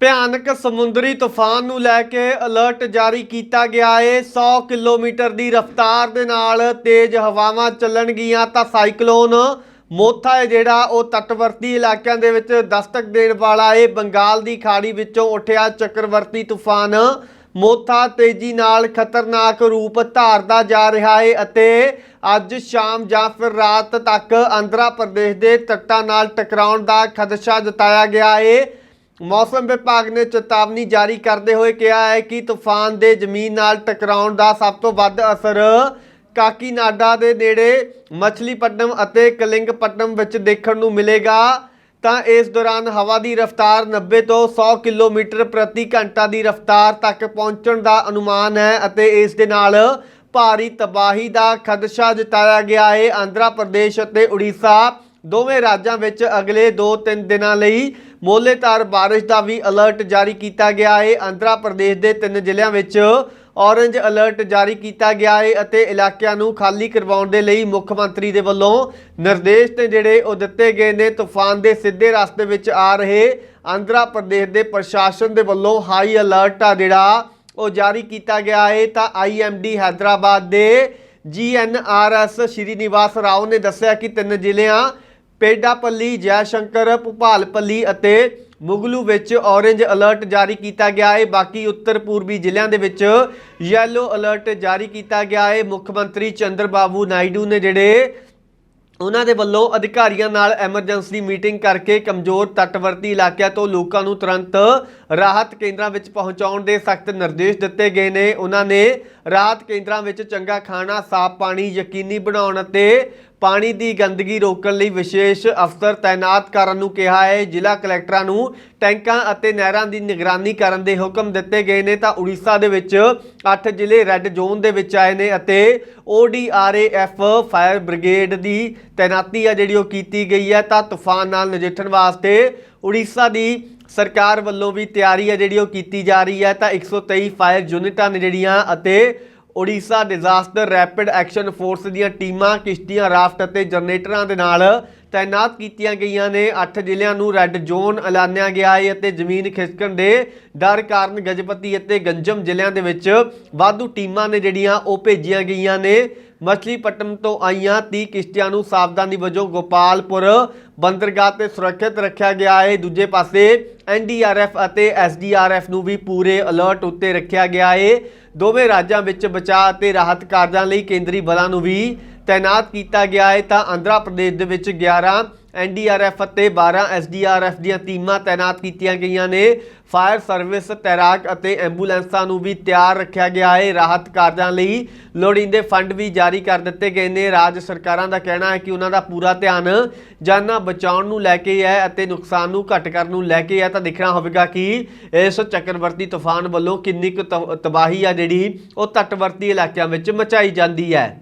ਭਿਆਨਕ ਸਮੁੰਦਰੀ ਤੂਫਾਨ ਨੂੰ ਲੈ ਕੇ ਅਲਰਟ ਜਾਰੀ ਕੀਤਾ ਗਿਆ ਏ। 100 ਕਿਲੋਮੀਟਰ ਦੀ ਰਫ਼ਤਾਰ ਦੇ ਨਾਲ ਤੇਜ਼ ਹਵਾਵਾਂ ਚੱਲਣਗੀਆਂ ਤਾਂ ਸਾਈਕਲੋਨ ਮੋਥਾ ਹੈ ਜਿਹੜਾ, ਉਹ ਤਟਵਰਤੀ ਇਲਾਕਿਆਂ ਦੇ ਵਿੱਚ ਦਸਤਕ ਦੇਣ ਵਾਲਾ ਹੈ ਬੰਗਾਲ ਦੀ ਖਾੜੀ ਵਿੱਚੋਂ ਉੱਠਿਆ ਚੱਕਰਵਰਤੀ ਤੂਫਾਨ ਮੋਥਾ ਤੇਜ਼ੀ ਨਾਲ ਖਤਰਨਾਕ ਰੂਪ ਧਾਰਦਾ ਜਾ ਰਿਹਾ ਹੈ ਅਤੇ ਅੱਜ ਸ਼ਾਮ ਜਾਂ ਫਿਰ ਰਾਤ ਤੱਕ ਆਂਧਰਾ ਪ੍ਰਦੇਸ਼ ਦੇ ਤੱਟਾਂ ਨਾਲ ਟਕਰਾਉਣ ਦਾ ਖਦਸ਼ਾ ਜਤਾਇਆ ਗਿਆ ਏ। ਮੌਸਮ ਵਿਭਾਗ ਨੇ ਚੇਤਾਵਨੀ ਜਾਰੀ ਕਰਦੇ ਹੋਏ ਕਿਹਾ ਹੈ ਕਿ ਤੂਫਾਨ ਦੇ ਜ਼ਮੀਨ ਨਾਲ ਟਕਰਾਉਣ ਦਾ ਸਭ ਤੋਂ ਵੱਧ ਅਸਰ ਕਾਕੀਨਾਡਾ ਦੇ ਨੇੜੇ ਮਛਲੀਪਟਨਮ ਅਤੇ ਕਲਿੰਗਪਟਨਮ ਵਿੱਚ ਦੇਖਣ ਨੂੰ ਮਿਲੇਗਾ। ਤਾਂ ਇਸ ਦੌਰਾਨ ਹਵਾ ਦੀ ਰਫ਼ਤਾਰ 90 ਤੋਂ 100 ਕਿਲੋਮੀਟਰ ਪ੍ਰਤੀ ਘੰਟਾ ਦੀ ਰਫ਼ਤਾਰ ਤੱਕ ਪਹੁੰਚਣ ਦਾ ਅਨੁਮਾਨ ਹੈ ਅਤੇ ਇਸ ਦੇ ਨਾਲ ਭਾਰੀ ਤਬਾਹੀ ਦਾ ਖਦਸ਼ਾ ਜਤਾਇਆ ਗਿਆ ਹੈ। ਆਂਧਰਾ ਪ੍ਰਦੇਸ਼ ਅਤੇ ਉੜੀਸਾ ਦੋਵੇਂ ਰਾਜਾਂ ਵਿੱਚ ਅਗਲੇ 2-3 ਦਿਨਾਂ ਲਈ ਮੋਹਲੇਧਾਰ ਬਾਰਿਸ਼ ਦਾ ਵੀ ਅਲਰਟ ਜਾਰੀ ਕੀਤਾ ਗਿਆ ਹੈ ਆਂਧਰਾ ਪ੍ਰਦੇਸ਼ ਦੇ ਤਿੰਨ ਜ਼ਿਲ੍ਹਿਆਂ ਵਿੱਚ ਔਰੰਜ ਅਲਰਟ ਜਾਰੀ ਕੀਤਾ ਗਿਆ ਹੈ ਅਤੇ ਇਲਾਕਿਆਂ ਨੂੰ ਖਾਲੀ ਕਰਵਾਉਣ ਦੇ ਲਈ ਮੁੱਖ ਮੰਤਰੀ ਦੇ ਵੱਲੋਂ ਨਿਰਦੇਸ਼ ਤੇ ਜਿਹੜੇ ਉਹ ਦਿੱਤੇ ਗਏ ਨੇ, ਤੂਫਾਨ ਦੇ ਸਿੱਧੇ ਰਸਤੇ ਵਿੱਚ ਆ ਰਹੇ ਆਂਧਰਾ ਪ੍ਰਦੇਸ਼ ਦੇ ਪ੍ਰਸ਼ਾਸਨ ਦੇ ਵੱਲੋਂ ਹਾਈ ਅਲਰਟ ਆ ਜਿਹੜਾ ਉਹ ਜਾਰੀ ਕੀਤਾ ਗਿਆ ਹੈ ਤਾਂ ਆਈਐਮਡੀ ਹੈਦਰਾਬਾਦ ਦੇ ਜੀਐਨਆਰਐਸ ਸ਼੍ਰੀ ਨਿਵਾਸ ਰਾਓ ਨੇ ਦੱਸਿਆ ਕਿ ਤਿੰਨ ਜ਼ਿਲ੍ਹਿਆਂ ਪੇਡਾਪੱਲੀ ਜੈਸ਼ੰਕਰ ਭੁਪਾਲਪੱਲੀ ਅਤੇ ਮੁਗਲੂ ਵਿੱਚ ਔਰੇਂਜ ਅਲਰਟ ਜਾਰੀ ਕੀਤਾ ਗਿਆ ਹੈ। ਬਾਕੀ ਉੱਤਰ ਪੂਰਬੀ ਜ਼ਿਲ੍ਹਿਆਂ ਦੇ ਵਿੱਚ ਯੈਲੋ ਅਲਰਟ ਜਾਰੀ ਕੀਤਾ ਗਿਆ ਹੈ। ਮੁੱਖ ਮੰਤਰੀ ਚੰਦਰਬਾਬੂ ਨਾਇਡੂ ਨੇ ਜਿਹੜੇ ਉਹਨਾਂ ਦੇ ਵੱਲੋਂ ਅਧਿਕਾਰੀਆਂ ਨਾਲ ਐਮਰਜੈਂਸੀ ਮੀਟਿੰਗ ਕਰਕੇ ਕਮਜ਼ੋਰ ਤੱਟਵਰਤੀ ਇਲਾਕਿਆਂ ਤੋਂ ਲੋਕਾਂ ਨੂੰ ਤੁਰੰਤ ਰਾਹਤ ਕੇਂਦਰਾਂ ਵਿੱਚ ਪਹੁੰਚਾਉਣ ਦੇ ਸਖਤ ਨਿਰਦੇਸ਼ ਦਿੱਤੇ ਗਏ ਨੇ। ਉਹਨਾਂ ਨੇ ਰਾਹਤ ਕੇਂਦਰਾਂ ਵਿੱਚ ਚੰਗਾ ਖਾਣਾ, ਸਾਫ਼ ਪਾਣੀ, ਯਕੀਨੀ ਬਣਾਉਣ ਅਤੇ ਪਾਣੀ ਦੀ ਗੰਦਗੀ ਰੋਕਣ ਲਈ ਵਿਸ਼ੇਸ਼ ਅਫਸਰ ਤਾਇਨਾਤ ਕਰਨ ਨੂੰ ਕਿਹਾ ਹੈ। ਜ਼ਿਲ੍ਹਾ ਕਲੈਕਟਰਾਂ ਨੂੰ ਟੈਂਕਾਂ ਅਤੇ ਨਹਿਰਾਂ ਦੀ ਨਿਗਰਾਨੀ ਕਰਨ ਦੇ ਹੁਕਮ ਦਿੱਤੇ ਗਏ ਨੇ। ਤਾਂ ਉੜੀਸਾ ਦੇ ਵਿੱਚ 8 ਜ਼ਿਲ੍ਹੇ ਰੈੱਡ ਜ਼ੋਨ ਦੇ ਵਿੱਚ ਆਏ ਨੇ ਅਤੇ ODRAF ਫਾਇਰ ਬ੍ਰਿਗੇਡ ਦੀ ਤਾਇਨਾਤੀ ਆ ਜਿਹੜੀ ਉਹ ਕੀਤੀ ਗਈ ਹੈ। ਤਾਂ ਤੂਫਾਨ ਨਾਲ ਨਜਿੱਠਣ ਵਾਸਤੇ ਉੜੀਸਾ ਦੀ ਸਰਕਾਰ ਵੱਲੋਂ ਵੀ ਤਿਆਰੀ ਹੈ ਜਿਹੜੀ ਉਹ ਕੀਤੀ ਜਾ ਰਹੀ ਹੈ। ਤਾਂ 123 ਫਾਇਰ ਯੂਨਿਟਾਂ ਨੇ ਜਿਹੜੀਆਂ ਅਤੇ Orissa disaster rapid action force ਦੀਆਂ ਟੀਮਾਂ ਕਿਸ਼ਤੀਆਂ, ਰਾਫਟ ਅਤੇ ਜਨਰੇਟਰਾਂ ਦੇ ਨਾਲ ਤਾਇਨਾਤ ਕੀਤੀਆਂ ਗਈਆਂ ਨੇ। 8 ਜ਼ਿਲ੍ਹਿਆਂ ਨੂੰ ਰੈੱਡ ਜ਼ੋਨ ਐਲਾਨਿਆ ਗਿਆ ਹੈ ਅਤੇ ਜ਼ਮੀਨ ਖਿਸਕਣ ਦੇ ਡਰ ਕਾਰਨ ਗਜਪਤੀ ਅਤੇ ਗੰਜਮ ਜ਼ਿਲ੍ਹਿਆਂ ਦੇ ਵਿੱਚ ਵਾਧੂ ਟੀਮਾਂ ਨੇ ਜਿਹੜੀਆਂ ਉਹ ਭੇਜੀਆਂ ਗਈਆਂ ਨੇ। ਮਛਲੀਪਟਨਮ ਤੋਂ ਆਈਆਂ 30 ਕਿਸ਼ਤੀਆਂ ਨੂੰ ਸਾਵਧਾਨੀ ਵਜੋਂ ਗੋਪਾਲਪੁਰ ਬੰਦਰਗਾਹ ਤੇ ਸੁਰੱਖਿਅਤ ਰੱਖਿਆ ਗਿਆ ਹੈ। ਦੂਜੇ ਪਾਸੇ ਐਨਡੀਆਰਐਫ ਅਤੇ ਐਸਡੀਆਰਐਫ ਨੂੰ ਵੀ ਪੂਰੇ ਅਲਰਟ ਉੱਤੇ ਰੱਖਿਆ ਗਿਆ ਹੈ। ਦੋਵੇਂ ਰਾਜਾਂ ਵਿੱਚ ਬਚਾਅ ਅਤੇ ਰਾਹਤ ਕਾਰਜਾਂ ਲਈ ਕੇਂਦਰੀ ਬਲਾਂ ਨੂੰ ਵੀ ਤਾਇਨਾਤ ਕੀਤਾ ਗਿਆ ਹੈ। ਤਾਂ ਆਂਧਰਾ ਪ੍ਰਦੇਸ਼ ਦੇ ਵਿੱਚ 11 ਐਨਡੀਆਰਐਫ ਅਤੇ 12 ਐਸਡੀਆਰਐਫ ਦੀਆਂ ਟੀਮਾਂ ਤਾਇਨਾਤ ਕੀਤੀਆਂ ਗਈਆਂ ਨੇ। ਫਾਇਰ ਸਰਵਿਸ, ਤੈਰਾਕ ਅਤੇ ਐਂਬੂਲੈਂਸਾਂ ਨੂੰ ਵੀ ਤਿਆਰ ਰੱਖਿਆ ਗਿਆ ਹੈ। ਰਾਹਤ ਕਾਰਜਾਂ ਲਈ ਲੋੜੀਂਦੇ ਫੰਡ ਵੀ ਜਾਰੀ ਕਰ ਦਿੱਤੇ ਗਏ ਨੇ। ਰਾਜ ਸਰਕਾਰਾਂ ਦਾ ਕਹਿਣਾ ਹੈ ਕਿ ਉਹਨਾਂ ਦਾ ਪੂਰਾ ਧਿਆਨ ਜਾਨਾਂ ਬਚਾਉਣ ਨੂੰ ਲੈ ਕੇ ਹੈ ਅਤੇ ਨੁਕਸਾਨ ਨੂੰ ਘੱਟ ਕਰਨ ਨੂੰ ਲੈ ਕੇ ਹੈ। ਤਾਂ ਦੇਖਣਾ ਹੋਵੇਗਾ ਕਿ ਇਸ ਚੱਕਰਵਰਤੀ ਤੂਫਾਨ ਵੱਲੋਂ ਕਿੰਨੀ ਕੁ ਤਬਾਹੀ ਆ ਜਿਹੜੀ, ਉਹ ਤੱਟਵਰਤੀ ਇਲਾਕਿਆਂ ਵਿੱਚ ਮਚਾਈ ਜਾਂਦੀ ਹੈ।